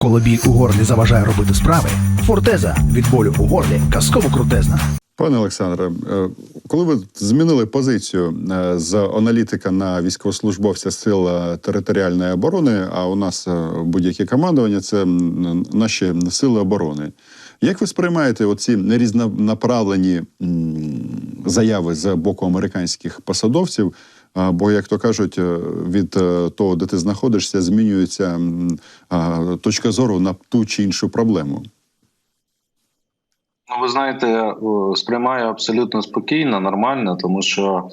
Коли біль у горлі заважає робити справи, фортеза від болю у горлі казково крутезна. Пане Олександре, е, коли ви змінили позицію е, з аналітика на військовослужбовця сил е, територіальної оборони, а у нас будь-які командування це наші сили оборони. Як ви сприймаєте оці різнонаправлені заяви з боку американських посадовців? Бо, як то кажуть, е, від е, того, де ти знаходишся, змінюється точка зору на ту чи іншу проблему. Ну, ви знаєте, я сприймаю абсолютно спокійно, нормально, тому що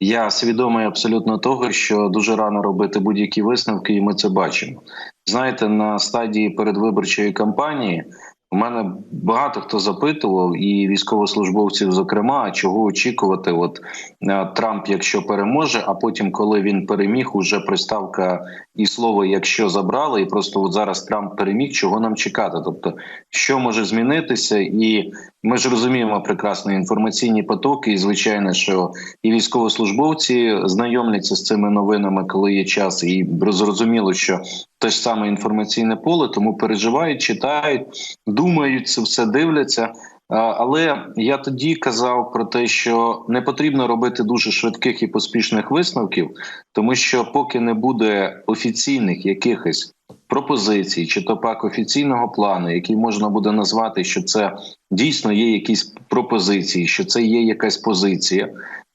я свідомий абсолютно того, що дуже рано робити будь-які висновки, і ми це бачимо. Знаєте, на стадії передвиборчої кампанії у мене багато хто запитував, і військовослужбовців, зокрема, чого очікувати. От е, Трамп, якщо переможе, а потім, коли він переміг, уже приставка і слово якщо забрали, і просто от зараз Трамп переміг, чого нам чекати? Тобто, що може змінитися, і ми ж розуміємо прекрасно інформаційні потоки, і звичайно, що і військовослужбовці знайомляться з цими новинами, коли є час, і зрозуміло, що те ж саме інформаційне поле, тому переживають, читають, думають це все дивляться. Але я тоді казав про те, що не потрібно робити дуже швидких і поспішних висновків, тому що поки не буде офіційних якихось пропозицій, чи то пак офіційного плану, який можна буде назвати, що це дійсно є якісь пропозиції, що це є якась позиція.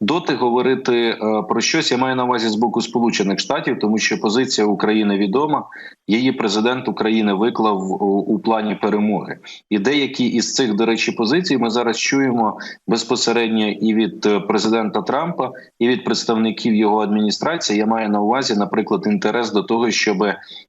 Доти говорити е, про щось я маю на увазі з боку Сполучених Штатів, тому що позиція України відома. Її президент України виклав у, плані перемоги, і деякі із цих, до речі, позицій ми зараз чуємо безпосередньо і від е, президента Трампа, і від представників його адміністрації. Я маю на увазі, наприклад, інтерес до того, щоб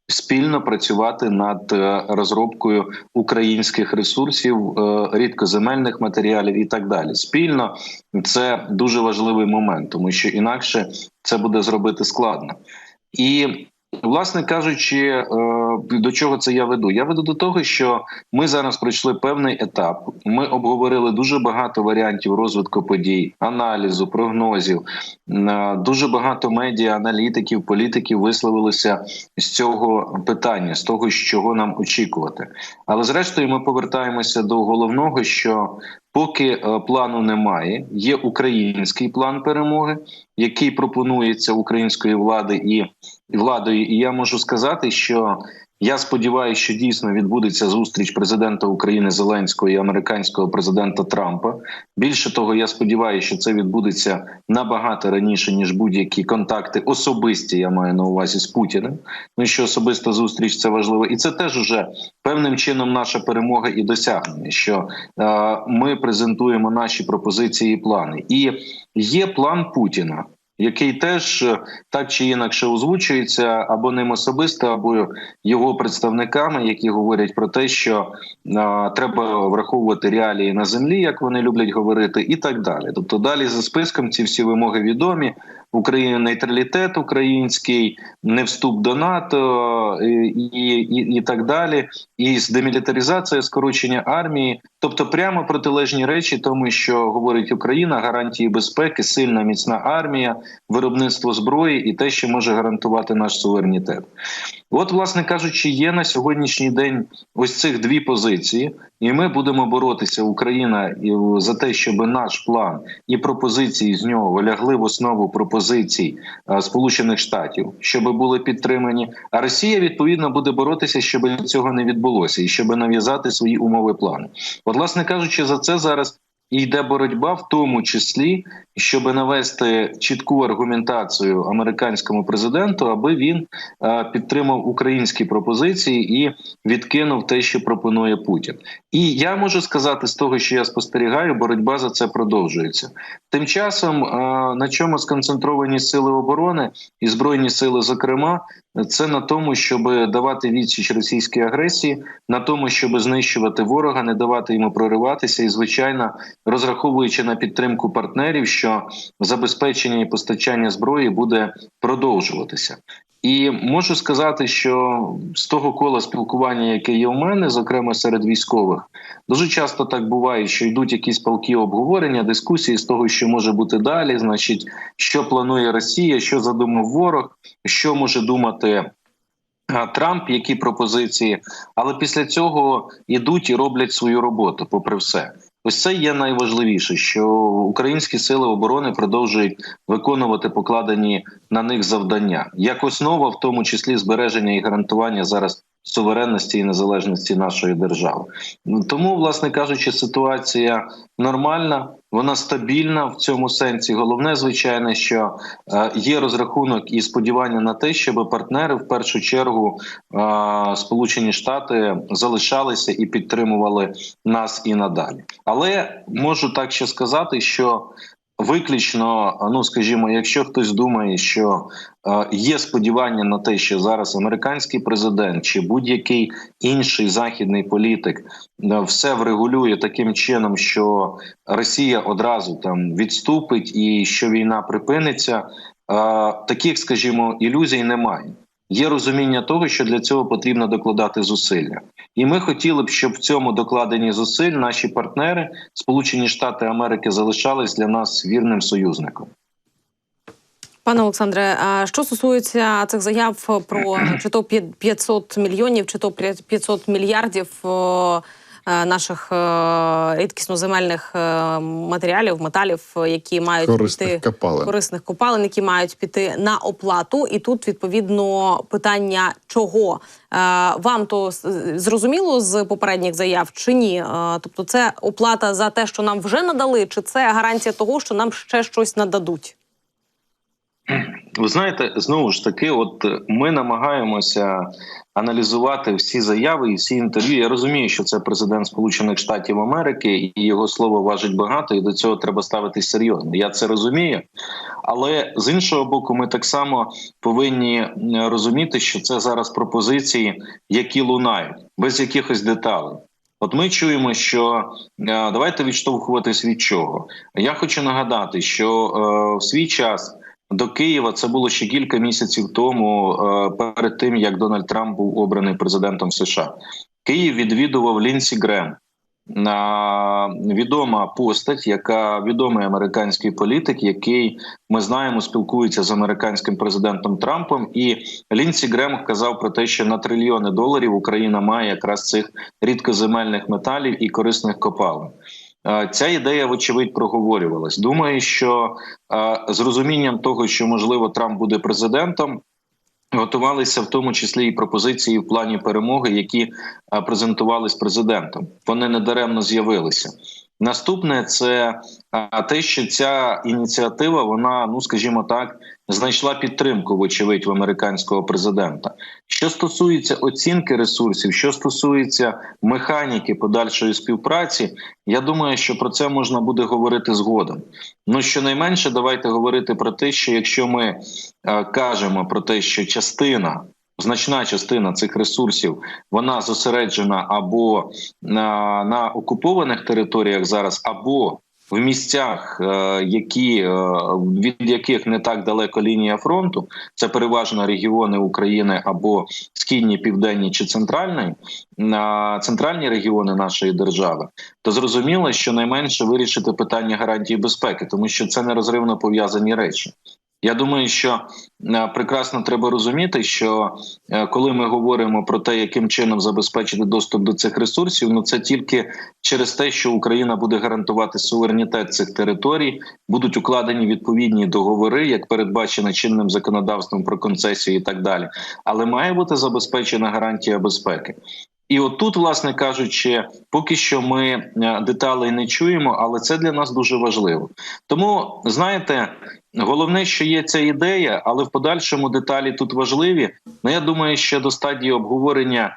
спільно працювати над е, розробкою українських ресурсів, рідкоземельних матеріалів і так далі. Спільно це дуже важливий момент, тому що інакше це буде зробити складно. І власне кажучи, е, до чого це я веду? Я веду до того, що ми зараз пройшли певний етап. Ми обговорили дуже багато варіантів розвитку подій, аналізу, прогнозів. Е, Дуже багато медіа, аналітиків, політиків висловилися з цього питання, з того, чого нам очікувати. Але зрештою, ми повертаємося до головного, що Поки е, плану немає, є український план перемоги, який пропонується українською влади і владою. І я можу сказати, що я сподіваюся, що дійсно відбудеться зустріч президента України Зеленського і американського президента Трампа. Більше того, я сподіваюся, що це відбудеться набагато раніше ніж будь-які контакти особисті. Я маю на увазі з Путіним. Ну що особиста зустріч це важливо, і це теж уже певним чином наша перемога і досягнення. Що е, ми презентуємо наші пропозиції і плани, і є план Путіна який теж е, так чи інакше озвучується або ним особисто, або його представниками, які говорять про те, що а, треба враховувати реалії на землі, як вони люблять говорити, і так далі. Тобто, далі за списком ці всі вимоги відомі. Україна нейтралітет український, не вступ до НАТО і, і, і, і так далі, і демілітаризація, скорочення армії, тобто прямо протилежні речі, тому що говорить Україна, гарантії безпеки, сильна міцна армія, виробництво зброї і те, що може гарантувати наш суверенітет. От, власне кажучи, є на сьогоднішній день ось цих дві позиції, і ми будемо боротися Україна за те, щоб наш план і пропозиції з нього лягли в основу пропозицій а, Сполучених Штатів, щоб були підтримані. А Росія відповідно буде боротися, щоб цього не відбулося, і щоб нав'язати свої умови плани. От, власне кажучи, за це зараз. І йде боротьба, в тому числі, щоб навести чітку аргументацію американському президенту, аби він е, підтримав українські пропозиції і відкинув те, що пропонує Путін. І я можу сказати з того, що я спостерігаю, боротьба за це продовжується. Тим часом, е, на чому сконцентровані сили оборони і збройні сили, зокрема, це на тому, щоб давати відсіч російській агресії, на тому, щоб знищувати ворога, не давати йому прориватися, і звичайно, розраховуючи на підтримку партнерів, що забезпечення і постачання зброї буде продовжуватися. І можу сказати, що з того кола спілкування, яке є у мене, зокрема серед військових, дуже часто так буває, що йдуть якісь палки обговорення, дискусії з того, що може бути далі, значить, що планує Росія, що задумав ворог, що може думати Трамп, які пропозиції, але після цього ідуть і роблять свою роботу, попри все. Ось це є найважливіше, що українські сили оборони продовжують виконувати покладені на них завдання. Як основа, в тому числі збереження і гарантування зараз суверенності і незалежності нашої держави. Тому, власне кажучи, ситуація нормальна, вона стабільна в цьому сенсі. Головне, звичайно, що е, є розрахунок і сподівання на те, щоб партнери в першу чергу е, Сполучені Штати залишалися і підтримували нас і надалі. Але можу так ще сказати, що виключно, ну скажімо, якщо хтось думає, що є сподівання на те, що зараз американський президент чи будь-який інший західний політик все врегулює таким чином, що Росія одразу там відступить і що війна припиниться, таких, скажімо, ілюзій немає. Є розуміння того, що для цього потрібно докладати зусилля, і ми хотіли б, щоб в цьому докладенні зусиль наші партнери, Сполучені Штати Америки, залишались для нас вірним союзником. Пане Олександре, а що стосується цих заяв про чи то 500 мільйонів, чи то 500 мільярдів наших е, рідкісноземельних е, матеріалів, металів, які мають Корисних піти копалин. корисних копалин, які мають піти на оплату, і тут відповідно питання чого Е, вам то зрозуміло з попередніх заяв чи ні? Е, Тобто, це оплата за те, що нам вже надали, чи це гарантія того, що нам ще щось нададуть? Ви знаєте, знову ж таки, от ми намагаємося аналізувати всі заяви і всі інтерв'ю. Я розумію, що це президент Сполучених Штатів Америки, і його слово важить багато, і до цього треба ставитись серйозно. Я це розумію. Але з іншого боку, ми так само повинні е, розуміти, що це зараз пропозиції, які лунають без якихось деталей. От ми чуємо, що е, давайте відштовхуватись від чого. Я хочу нагадати, що е, в свій час до Києва це було ще кілька місяців тому, е, перед тим як Дональд Трамп був обраний президентом США. Київ відвідував Лінсі Грем. На відома постать, яка відомий американський політик, який ми знаємо, спілкується з американським президентом Трампом, і Лінсі Грем казав про те, що на трильйони доларів Україна має якраз цих рідкоземельних металів і корисних копалин. Е, Ця ідея, вочевидь, проговорювалась. Думаю, що е, з розумінням того, що можливо Трамп буде президентом, готувалися в тому числі і пропозиції в плані перемоги, які е, презентувались президентом. Вони недаремно з'явилися. Наступне це те, що ця ініціатива, вона, ну скажімо так, знайшла підтримку, вочевидь, в американського президента. Що стосується оцінки ресурсів, що стосується механіки подальшої співпраці, я думаю, що про це можна буде говорити згодом. Ну щонайменше, давайте говорити про те, що якщо ми кажемо про те, що частина. Значна частина цих ресурсів вона зосереджена або на, на окупованих територіях зараз, або в місцях, е, які е, від яких не так далеко лінія фронту, це переважно регіони України або східні, південні чи центральні, центральні регіони нашої держави, то зрозуміло, що найменше вирішити питання гарантії безпеки, тому що це нерозривно пов'язані речі. Я думаю, що е, прекрасно треба розуміти, що е, коли ми говоримо про те, яким чином забезпечити доступ до цих ресурсів, ну це тільки через те, що Україна буде гарантувати суверенітет цих територій, будуть укладені відповідні договори, як передбачено чинним законодавством про концесію і так далі. Але має бути забезпечена гарантія безпеки. І отут, власне кажучи, поки що ми е, деталей не чуємо, але це для нас дуже важливо. Тому знаєте, головне, що є ця ідея, але в подальшому деталі тут важливі. Ну я думаю, що до стадії обговорення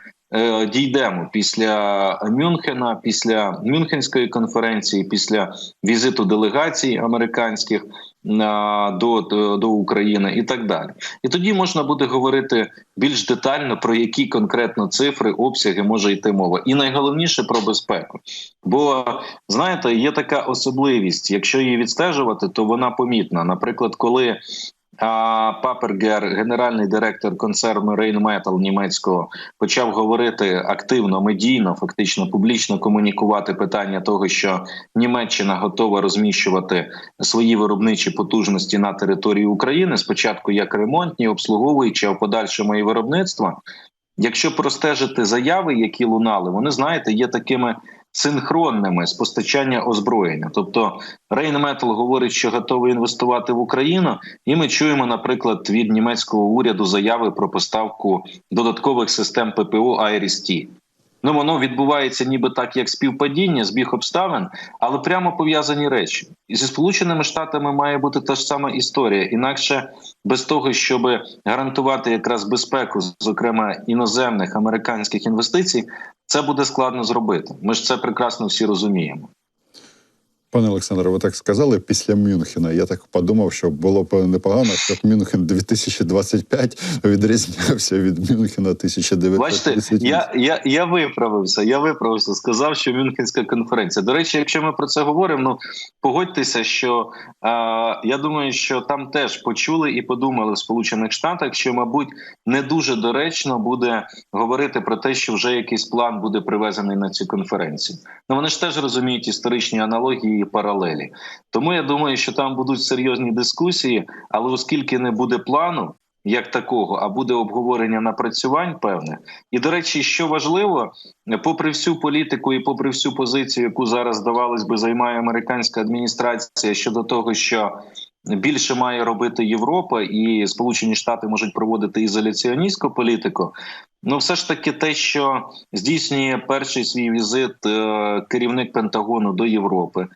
дійдемо після Мюнхена, після Мюнхенської конференції, після візиту делегацій американських до, до, до України і так далі. І тоді можна буде говорити більш детально про які конкретно цифри, обсяги може йти мова, і найголовніше про безпеку. Бо знаєте, є така особливість, якщо її відстежувати, то вона помітна. Наприклад, коли Папергер, генеральний директор концерну Rheinmetall німецького, почав говорити активно, медійно, фактично публічно комунікувати питання того, що Німеччина готова розміщувати свої виробничі потужності на території України. Спочатку як ремонтні, обслуговуючи, а в подальшому і виробництво. Якщо простежити заяви, які лунали, вони знаєте, є такими синхронними з постачання озброєння. Тобто Рейнметал говорить, що готовий інвестувати в Україну, і ми чуємо, наприклад, від німецького уряду заяви про поставку додаткових систем ППО «Айріс-Т». Ну, воно відбувається ніби так, як співпадіння, збіг обставин, але прямо пов'язані речі. І зі сполученими штатами має бути та ж сама історія. Інакше без того, щоб гарантувати якраз безпеку, зокрема іноземних американських інвестицій, це буде складно зробити. Ми ж це прекрасно всі розуміємо. Пане Олександре, ви так сказали після Мюнхена. Я так подумав, що було б непогано, щоб Мюнхен 2025 відрізнявся від Мюнхена 1938. Бачите, я, я, я виправився. Я виправився. Сказав, що Мюнхенська конференція. До речі, якщо ми про це говоримо, ну погодьтеся, що е, я думаю, що там теж почули і подумали в Сполучених Штатах, що, мабуть, не дуже доречно буде говорити про те, що вже якийсь план буде привезений на цю конференцію. Ну вони ж теж розуміють історичні аналогії і паралелі. Тому я думаю, що там будуть серйозні дискусії, але оскільки не буде плану. Як такого, а буде обговорення напрацювань певне. І до речі, що важливо, попри всю політику і попри всю позицію, яку зараз здавалось би займає американська адміністрація щодо того, що більше має робити Європа, і Сполучені Штати можуть проводити ізоляціоністську політику. Ну, все ж таки, те, що здійснює перший свій візит е, керівник Пентагону до Європи.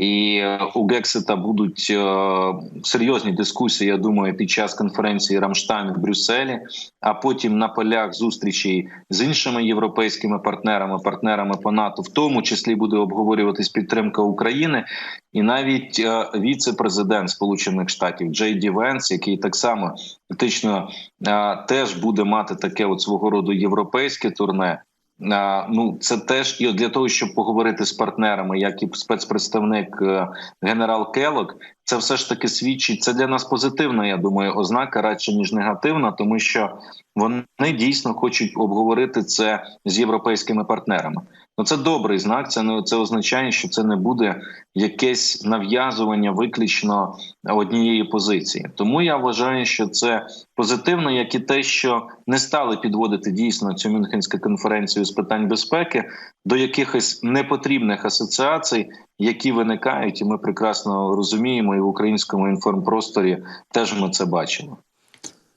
І у Гексита будуть е, серйозні дискусії. Я думаю, під час конференції Рамштайн в Брюсселі, а потім на полях зустрічей з іншими європейськими партнерами, партнерами по НАТО, в тому числі буде обговорюватись підтримка України, і навіть е, віце-президент Сполучених Штатів Джей Ді Венс, який так само фактично е, теж буде мати таке от свого роду європейське турне. Ну, це теж і для того, щоб поговорити з партнерами, як і спецпредставник е, генерал Келок, це все ж таки свідчить. Це для нас позитивна, я думаю, ознака радше ніж негативна, тому що вони дійсно хочуть обговорити це з європейськими партнерами. Ну це добрий знак. Це не це означає, що це не буде якесь нав'язування виключно однієї позиції. Тому я вважаю, що це позитивно, як і те, що не стали підводити дійсно цю Мюнхенську конференцію з питань безпеки до якихось непотрібних асоціацій, які виникають, і ми прекрасно розуміємо, і в українському інформпросторі теж ми це бачимо.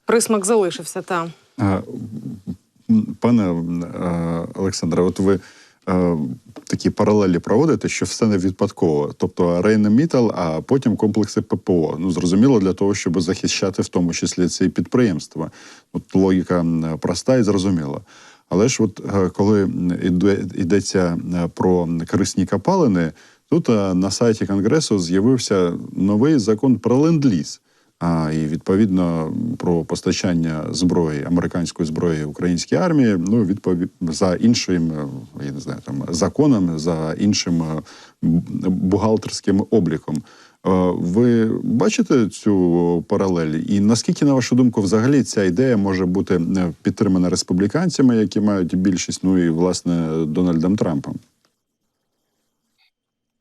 Присмак залишився та Пане е, Олександре, от ви е, такі паралелі проводите, що все не випадково. Тобто Рейна Мітал, а потім комплекси ППО. Ну зрозуміло, для того, щоб захищати в тому числі ці підприємства. От логіка проста і зрозуміла. Але ж, от е, коли йдеться е, про корисні копалини, тут е, на сайті Конгресу з'явився новий закон про ленд-ліз. А, і відповідно про постачання зброї американської зброї українській армії. Ну відповід за іншим, е, я не знаю, там законом, за іншим е, бухгалтерським обліком. Е, Ви бачите цю паралель? І наскільки, на вашу думку, взагалі ця ідея може бути підтримана республіканцями, які мають більшість, ну і власне Дональдом Трампом?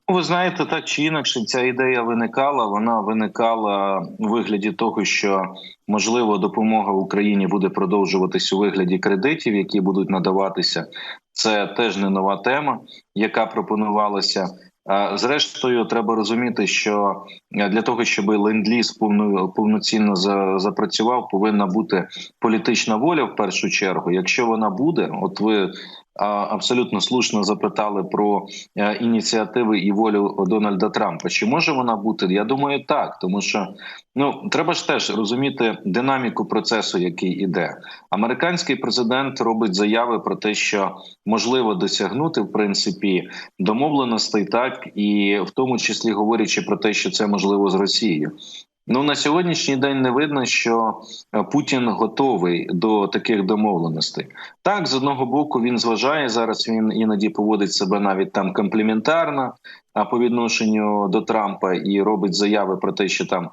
Ну, Ви знаєте, так чи інакше ця ідея виникала. Вона виникала у вигляді того, що можливо допомога Україні буде продовжуватись у вигляді кредитів, які будуть надаватися. Це теж не нова тема, яка пропонувалася. Зрештою, треба розуміти, що е, для того, щоб ленд-ліз повно, повноцінно за, запрацював, повинна бути політична воля в першу чергу. Якщо вона буде, от ви абсолютно слушно запитали про е, ініціативи і волю Дональда Трампа. Чи може вона бути? Я думаю, так, тому що ну треба ж теж розуміти динаміку процесу, який іде. Американський президент робить заяви про те, що можливо досягнути в принципі домовленостей, так і в тому числі говорячи про те, що це можливо з Росією. Ну на сьогоднішній день не видно, що е, Путін готовий до таких домовленостей. Так, з одного боку, він зважає зараз. Він іноді поводить себе навіть там компліментарно по відношенню до Трампа і робить заяви про те, що там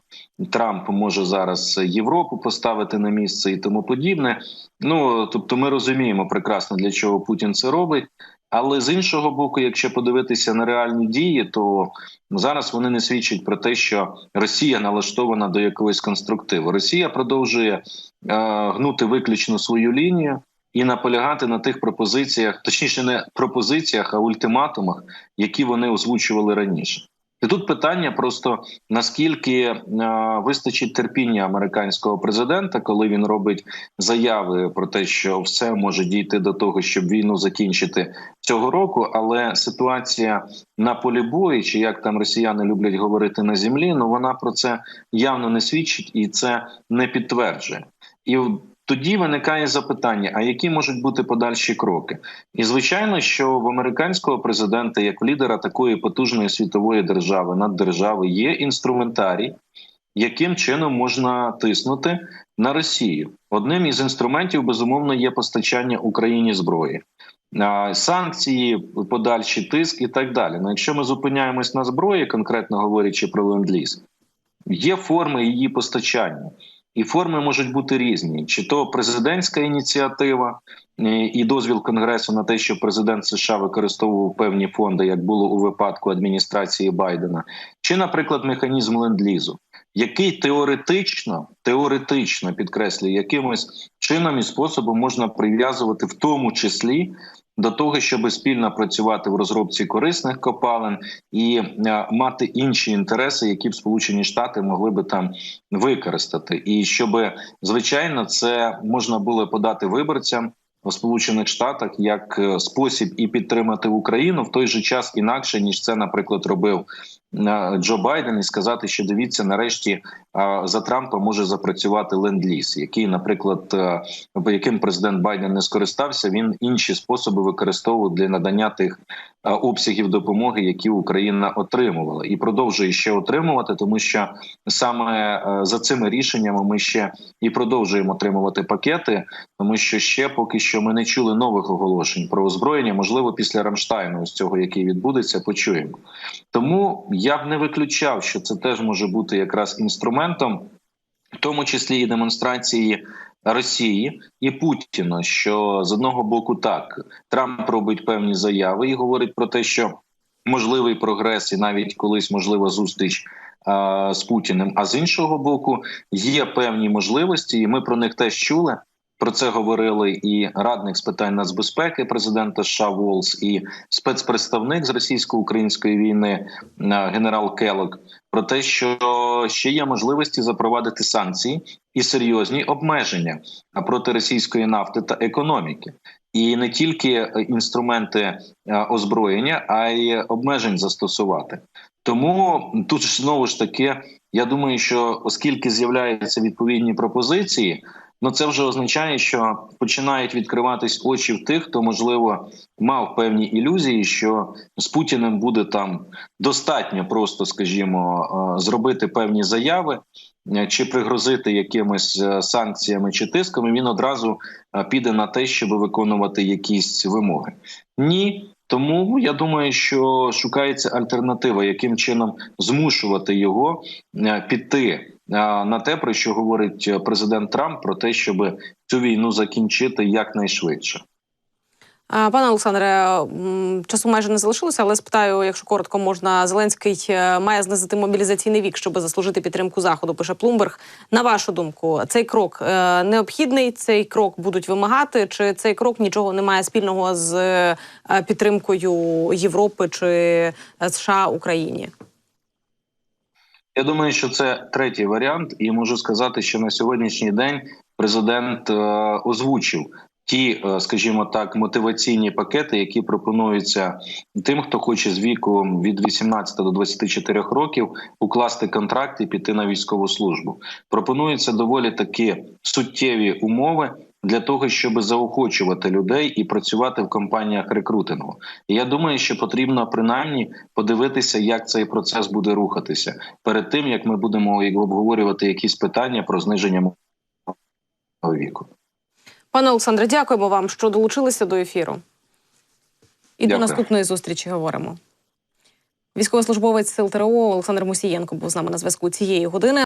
Трамп може зараз Європу поставити на місце і тому подібне. Ну тобто, ми розуміємо прекрасно для чого Путін це робить. Але з іншого боку, якщо подивитися на реальні дії, то зараз вони не свідчать про те, що Росія налаштована до якогось конструктиву. Росія продовжує е, гнути виключно свою лінію і наполягати на тих пропозиціях, точніше, не пропозиціях, а ультиматумах, які вони озвучували раніше. І тут питання просто наскільки е, вистачить терпіння американського президента, коли він робить заяви про те, що все може дійти до того, щоб війну закінчити цього року. Але ситуація на полі бою, чи як там росіяни люблять говорити на землі, ну вона про це явно не свідчить і це не підтверджує. І тоді виникає запитання: а які можуть бути подальші кроки? І звичайно, що в американського президента, як лідера такої потужної світової держави, наддержави, є інструментарій, яким чином можна тиснути на Росію. Одним із інструментів безумовно є постачання Україні зброї. Санкції, подальший тиск і так далі. Ну, якщо ми зупиняємось на зброї, конкретно говорячи про ленд-ліз, є форми її постачання. І форми можуть бути різні: чи то президентська ініціатива е, і дозвіл Конгресу на те, що президент США використовував певні фонди, як було у випадку адміністрації Байдена, чи, наприклад, механізм ленд-лізу, який теоретично, теоретично підкреслюю, якимось чином і способом можна прив'язувати, в тому числі. До того щоб спільно працювати в розробці корисних копалин і е, мати інші інтереси, які б Сполучені Штати могли би там використати, і щоб звичайно це можна було подати виборцям у Сполучених Штатах як е, спосіб і підтримати Україну в той же час інакше ніж це, наприклад, робив Джо Байден, і сказати, що дивіться, нарешті за Трампа може запрацювати ленд-ліз, який, наприклад, е, яким президент Байден не скористався, він інші способи використовував для надання тих е, обсягів допомоги, які Україна отримувала, і продовжує ще отримувати, тому що саме е, за цими рішеннями ми ще і продовжуємо отримувати пакети, тому що ще поки що ми не чули нових оголошень про озброєння. Можливо, після Рамштайну, з цього який відбудеться, почуємо. Тому я б не виключав, що це теж може бути якраз інструментом, в тому числі і демонстрації. Росії і Путіна, що з одного боку так Трамп робить певні заяви і говорить про те, що можливий прогрес, і навіть колись можлива зустріч з Путіним. А з іншого боку, є певні можливості, і ми про них теж чули. Про це говорили і радник з питань нацбезпеки президента США Волс, і спецпредставник з російсько-української війни е, генерал Келок. Про те, що ще є можливості запровадити санкції і серйозні обмеження проти російської нафти та економіки, і не тільки е, інструменти е, озброєння, а й обмежень застосувати. Тому тут знову ж таки, я думаю, що оскільки з'являються відповідні пропозиції. Ну, це вже означає, що починають відкриватись очі в тих, хто можливо мав певні ілюзії, що з Путіним буде там достатньо просто, скажімо, е, зробити певні заяви е, чи пригрозити якимись е, санкціями чи тисками. Він одразу піде на те, щоб виконувати якісь вимоги. Ні. Тому я думаю, що шукається альтернатива, яким чином змушувати його піти на те, про що говорить президент Трамп, про те, щоб цю війну закінчити якнайшвидше. Пане Олександре, часу майже не залишилося, але спитаю, якщо коротко можна, Зеленський е, має знизити мобілізаційний вік, щоб заслужити підтримку заходу. Пише Плумберг. На вашу думку, цей крок е, необхідний? Цей крок будуть вимагати? Чи цей крок нічого не має спільного з е, підтримкою Європи чи США Україні? Я думаю, що це третій варіант, і можу сказати, що на сьогоднішній день президент е, озвучив ті, е, скажімо так, мотиваційні пакети, які пропонуються тим, хто хоче з віку від 18 до 24 років укласти контракт і піти на військову службу. Пропонуються доволі такі суттєві умови. Для того, щоб заохочувати людей і працювати в компаніях рекрутингу. І я думаю, що потрібно принаймні подивитися, як цей процес буде рухатися перед тим, як ми будемо обговорювати якісь питання про зниження мовного віку. Пане Олександре, дякуємо вам, що долучилися до ефіру. І до наступної зустрічі говоримо. Військовослужбовець сил ТРО Олександр Мусієнко був з нами на зв'язку цієї години.